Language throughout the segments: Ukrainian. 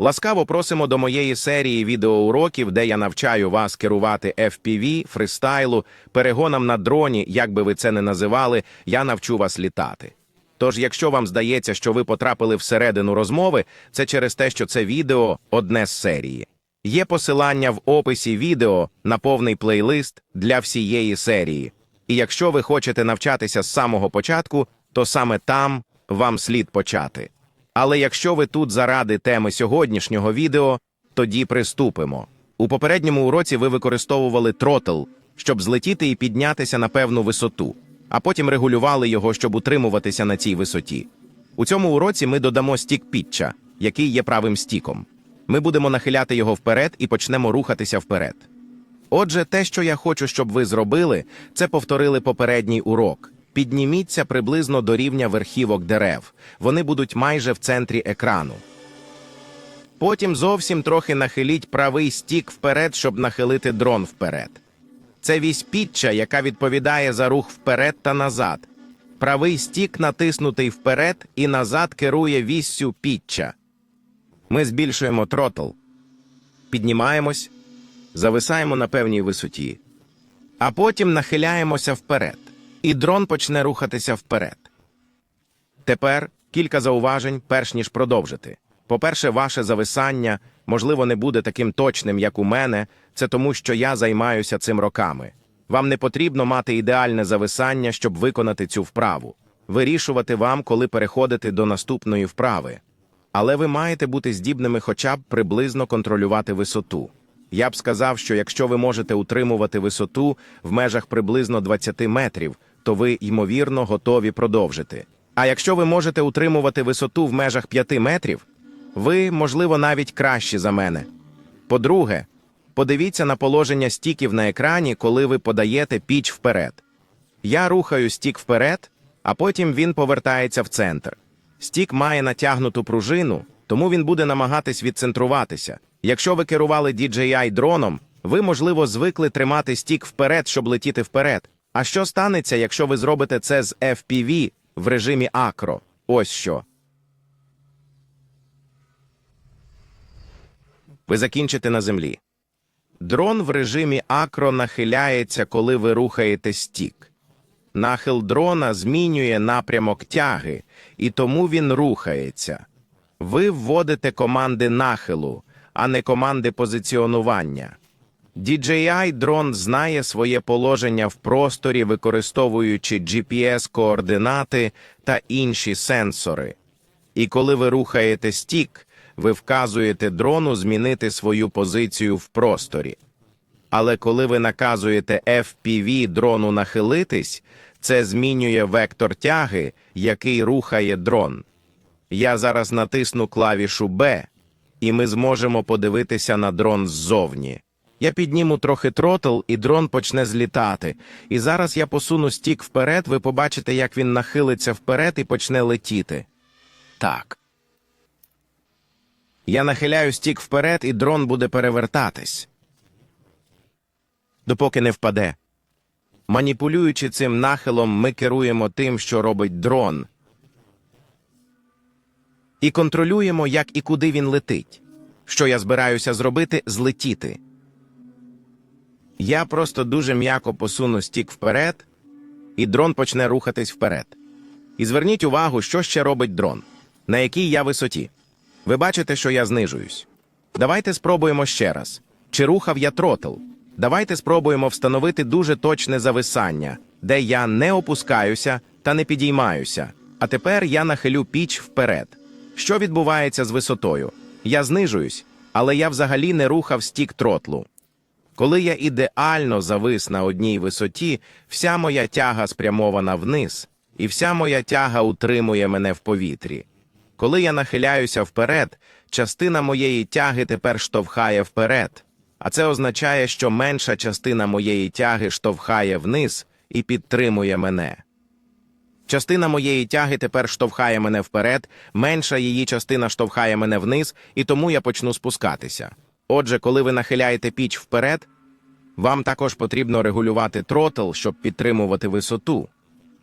Ласкаво просимо до моєї серії відеоуроків, де я навчаю вас керувати FPV, фристайлу, перегонам на дроні, як би ви це не називали, я навчу вас літати. Тож, якщо вам здається, що ви потрапили всередину розмови, це через те, що це відео одне з серії. Є посилання в описі відео на повний плейлист для всієї серії. І якщо ви хочете навчатися з самого початку, то саме там вам слід почати. Але якщо ви тут заради теми сьогоднішнього відео, тоді приступимо. У попередньому уроці ви використовували тротл, щоб злетіти і піднятися на певну висоту, а потім регулювали його, щоб утримуватися на цій висоті. У цьому уроці ми додамо стік пітча, який є правим стіком. Ми будемо нахиляти його вперед і почнемо рухатися вперед. Отже, те, що я хочу, щоб ви зробили, це повторили попередній урок. Підніміться приблизно до рівня верхівок дерев. Вони будуть майже в центрі екрану. Потім зовсім трохи нахиліть правий стік вперед, щоб нахилити дрон вперед. Це вісь пітча, яка відповідає за рух вперед та назад. Правий стік натиснутий вперед і назад керує віссю пітча. Ми збільшуємо тротл. Піднімаємось, зависаємо на певній висоті, а потім нахиляємося вперед, і дрон почне рухатися вперед. Тепер кілька зауважень, перш ніж продовжити. По-перше, ваше зависання, можливо, не буде таким точним, як у мене, це тому, що я займаюся цим роками. Вам не потрібно мати ідеальне зависання, щоб виконати цю вправу. Вирішувати вам, коли переходити до наступної вправи. Але ви маєте бути здібними хоча б приблизно контролювати висоту. Я б сказав, що якщо ви можете утримувати висоту в межах приблизно 20 метрів, то ви, ймовірно, готові продовжити. А якщо ви можете утримувати висоту в межах 5 метрів, ви, можливо, навіть кращі за мене. По-друге, подивіться на положення стіків на екрані, коли ви подаєте піч вперед. Я рухаю стік вперед, а потім він повертається в центр. Стік має натягнуту пружину, тому він буде намагатись відцентруватися. Якщо ви керували DJI дроном, ви, можливо, звикли тримати стік вперед, щоб летіти вперед. А що станеться, якщо ви зробите це з FPV в режимі акро? Ось що. Ви закінчите на землі. Дрон в режимі акро нахиляється, коли ви рухаєте стік. Нахил дрона змінює напрямок тяги, і тому він рухається. Ви вводите команди нахилу, а не команди позиціонування. DJI дрон знає своє положення в просторі, використовуючи GPS-координати та інші сенсори. І коли ви рухаєте стік, ви вказуєте дрону змінити свою позицію в просторі. Але коли ви наказуєте FPV дрону нахилитись, це змінює вектор тяги, який рухає дрон. Я зараз натисну клавішу B, і ми зможемо подивитися на дрон ззовні. Я підніму трохи тротл, і дрон почне злітати. І зараз я посуну стік вперед, ви побачите, як він нахилиться вперед і почне летіти. Так. Я нахиляю стік вперед, і дрон буде перевертатись. Допоки не впаде. Маніпулюючи цим нахилом, ми керуємо тим, що робить дрон. І контролюємо, як і куди він летить. Що я збираюся зробити злетіти. Я просто дуже м'яко посуну стік вперед, і дрон почне рухатись вперед. І зверніть увагу, що ще робить дрон, на якій я висоті. Ви бачите, що я знижуюсь. Давайте спробуємо ще раз. Чи рухав я тротл? Давайте спробуємо встановити дуже точне зависання, де я не опускаюся та не підіймаюся. А тепер я нахилю піч вперед. Що відбувається з висотою? Я знижуюсь, але я взагалі не рухав стік тротлу. Коли я ідеально завис на одній висоті, вся моя тяга спрямована вниз, і вся моя тяга утримує мене в повітрі. Коли я нахиляюся вперед, частина моєї тяги тепер штовхає вперед, а це означає, що менша частина моєї тяги штовхає вниз і підтримує мене. Частина моєї тяги тепер штовхає мене вперед, менша її частина штовхає мене вниз, і тому я почну спускатися. Отже, коли ви нахиляєте піч вперед, вам також потрібно регулювати тротл, щоб підтримувати висоту.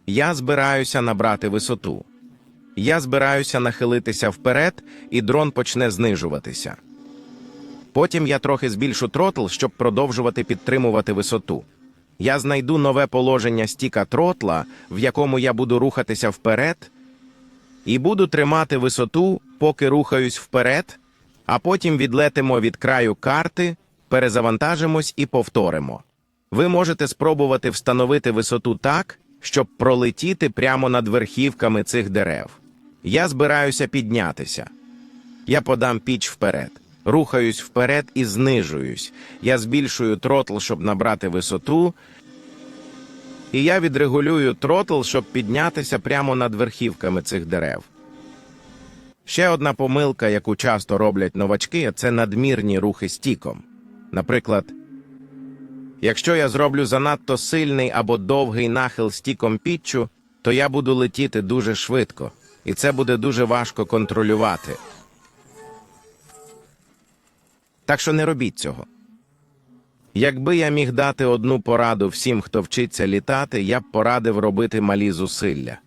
Я збираюся набрати висоту. Я збираюся нахилитися вперед, і дрон почне знижуватися. Потім я трохи збільшу тротл, щоб продовжувати підтримувати висоту. Я знайду нове положення стіка тротла, в якому я буду рухатися вперед, і буду тримати висоту, поки рухаюсь вперед, а потім відлетимо від краю карти, перезавантажимось і повторимо. Ви можете спробувати встановити висоту так, щоб пролетіти прямо над верхівками цих дерев. Я збираюся піднятися. Я подам піч вперед, рухаюсь вперед і знижуюсь. Я збільшую тротл, щоб набрати висоту. І я відрегулюю тротл, щоб піднятися прямо над верхівками цих дерев. Ще одна помилка, яку часто роблять новачки, це надмірні рухи стіком. Наприклад, якщо я зроблю занадто сильний або довгий нахил стіком піччю, то я буду летіти дуже швидко, і це буде дуже важко контролювати. Так що не робіть цього. Якби я міг дати одну пораду всім, хто вчиться літати, я б порадив робити малі зусилля.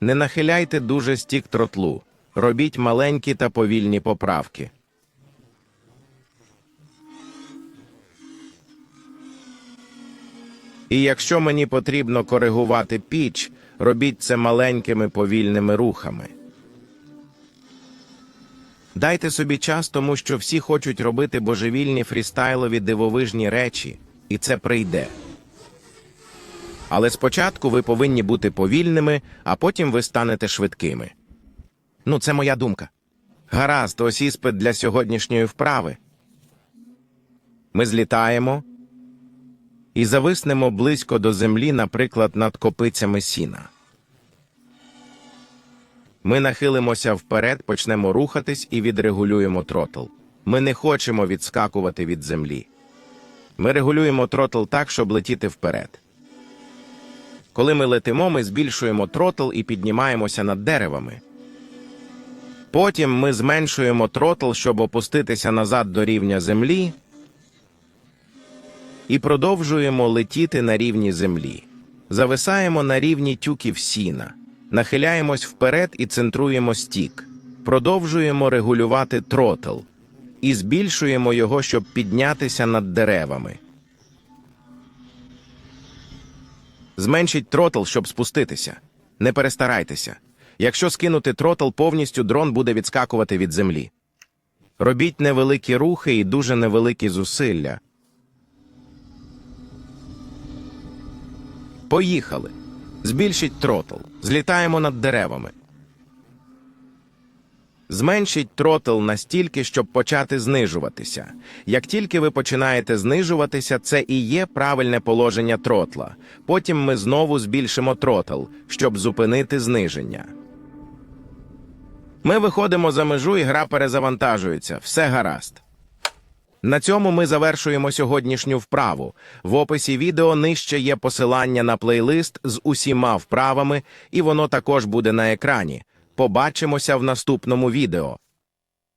Не нахиляйте дуже стік тротлу, робіть маленькі та повільні поправки. І якщо мені потрібно коригувати піч, робіть це маленькими повільними рухами. Дайте собі час, тому що всі хочуть робити божевільні фрістайлові дивовижні речі, і це прийде. Але спочатку ви повинні бути повільними, а потім ви станете швидкими. Ну, це моя думка. Гаразд, ось іспит для сьогоднішньої вправи. Ми злітаємо і зависнемо близько до землі, наприклад, над копицями сіна. Ми нахилимося вперед, почнемо рухатись і відрегулюємо тротл. Ми не хочемо відскакувати від землі. Ми регулюємо тротл так, щоб летіти вперед. Коли ми летимо, ми збільшуємо тротл і піднімаємося над деревами. Потім ми зменшуємо тротл, щоб опуститися назад до рівня землі, і продовжуємо летіти на рівні землі. Зависаємо на рівні тюків сіна, нахиляємось вперед і центруємо стік. Продовжуємо регулювати тротл і збільшуємо його, щоб піднятися над деревами. Зменшіть тротл, щоб спуститися. Не перестарайтеся. Якщо скинути тротл повністю, дрон буде відскакувати від землі. Робіть невеликі рухи і дуже невеликі зусилля. Поїхали. Збільшіть тротл. Злітаємо над деревами. Зменшіть тротл настільки, щоб почати знижуватися. Як тільки ви починаєте знижуватися, це і є правильне положення тротла. Потім ми знову збільшимо тротл, щоб зупинити зниження. Ми виходимо за межу і гра перезавантажується. Все гаразд. На цьому ми завершуємо сьогоднішню вправу. В описі відео нижче є посилання на плейлист з усіма вправами, і воно також буде на екрані. Побачимося в наступному відео.